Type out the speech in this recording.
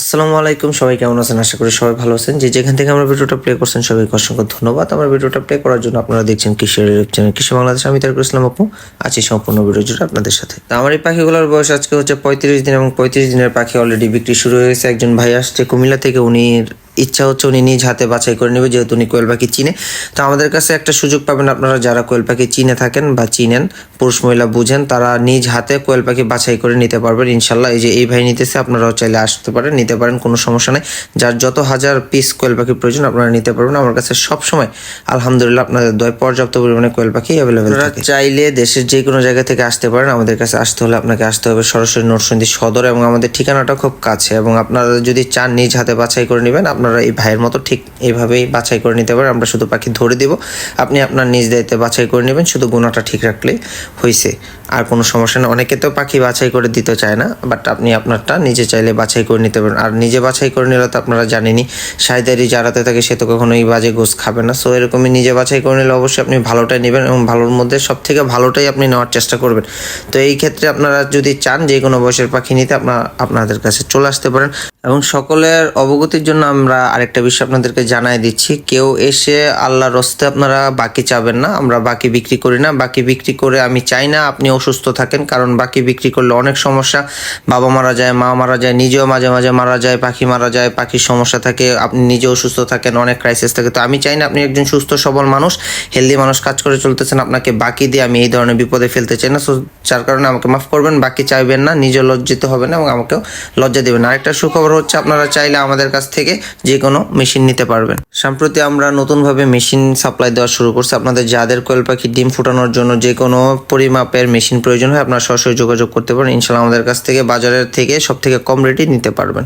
আসসালামু আলাইকুম, সবাই কেমন আছেন? আশা করি সবাই ভালো আছেন। যে যেখান থেকে আমরা ভিডিওটা প্লে করছেন, সবাইকে অসংখ্য ধন্যবাদ। আমার ভিডিওটা প্লে করার জন্য আপনারা দেখছেন কৃষি চ্যানেল কৃষি বাংলাদেশ? আমি তারকুল ইসলাম আপু, আছি সম্পূর্ণ ভিডিও জুড়ে আপনাদের সাথে। তো আমার এই পাখিগুলোর বয়স আজকে হচ্ছে পঁয়ত্রিশ দিন এবং পঁয়ত্রিশ দিনের পাখি অলরেডি বিক্রি শুরু হয়েছে একজন ভাই আসছে কুমিল্লা থেকে, উনি ইচ্ছা হচ্ছে উনি নিজ হাতে বাছাই করে নেবে যেহেতু উনি কোয়েল পাখি চিনে। তো আমাদের কাছে একটা সুযোগ পাবেন আপনারা যারা কোয়েল পাখি চিনে থাকেন বা চিনেন পুরুষ মহিলা বুঝেন তারা নিজ হাতে কোয়েল পাখি বাছাই করে নিতে পারবেন। ইনশাল্লাহ এই যে এই ভাই নিতেছে আপনারাও চাইলে আসতে পারেন নিতে পারেন কোনো সমস্যা নেই। যার যত হাজার পিস কোয়েল পাখি প্রয়োজন আপনারা নিতে পারবেন। আমার কাছে সব সময় আলহামদুলিল্লাহ আপনাদের দয় পর্যাপ্ত পরিমাণে কোয়েল পাখি অ্যাভেলেবেল থাকে। চাইলে দেশের যে কোনো জায়গা থেকে আসতে পারেন আমাদের কাছে আসতে হলে আপনাকে আসতে হবে সরাসরি নরসিংদী সদর এবং আমাদের ঠিকানাটা খুব কাছে। এবং আপনারা যদি চান নিজ হাতে বাছাই করে নেবেন আপনারা এই ভাইয়ের মতো ঠিক এইভাবেই বাছাই করে নিতে পারেন। আমরা শুধু পাখি ধরে দিব। আপনি আপনার নিজ দায়িত্বে বাছাই করে নেবেন। শুধু গুণাটা ঠিক রাখলে হয়েছে আর কোনো সমস্যা নেই। অনেকে তো পাখি বাছাই করে দিতে চায় না বাট আপনি আপনারটা নিজে চাইলে বাছাই করে নিতে পারেন। আর নিজে বাছাই করে নিলে তো আপনারা জানেনই, সাইদারি যারাতে থাকে, সে তো কখনোই বাজে গোস খাবে না। সো এরকমই নিজে বাছাই করে নিলে অবশ্যই আপনি ভালোটাই নেবেন এবং ভালোর মধ্যে সব থেকে ভালোটাই আপনি নেওয়ার চেষ্টা করবেন। তো এই ক্ষেত্রে আপনারা যদি চান যে কোনো বয়সের পাখি নিতে আপনার আপনাদের কাছে চলে আসতে পারেন। এবং সকলের অবগতির জন্য আমরা আরেকটা বিষয় আপনাদেরকে জানাই দিচ্ছি। কেউ এসে আল্লাহর রস্তে আপনারা বাকি চাবেন না, আমরা বাকি বিক্রি করি না। বাকি বিক্রি করে আমি চাই না আপনি অসুস্থ থাকেন, কারণ বাকি বিক্রি করলে অনেক সমস্যা। বাবা মারা যায়, মা মারা যায়, নিজেও মাঝে মাঝে মারা যায়, পাখি মারা যায়, পাখির সমস্যা থাকে, আপনি নিজেও সুস্থ থাকেন, অনেক ক্রাইসিস থাকে। তো আমি চাই না আপনি একজন সুস্থ, সবল মানুষ হেলদি মানুষ কাজ করে চলতেছেন, আপনাকে বাকি দিয়ে আমি এই ধরনের বিপদে ফেলতে চাই না। যার কারণে আমাকে মাফ করবেন, বাকি চাইবেন না, নিজে লজ্জিত হবেন এবং আমাকেও লজ্জা দেবেন আরেকটা সুখবর হচ্ছে, আপনারা চাইলে আমাদের কাছ থেকে যে কোনো মেশিন নিতে পারবেন। সম্প্রতি আমরা নতুনভাবে মেশিন সাপ্লাই দেওয়া শুরু করছি। আপনাদের যাদের কোয়েল পাখি ডিম ফুটানোর জন্য যে কোনো পরিমাপের মেশিন প্রয়োজন হয়, আপনারা সরাসরি যোগাযোগ করতে পারেন। ইনশাল্লাহ আমাদের কাছ থেকে বাজারের থেকে সব থেকে কম রেটে নিতে পারবেন।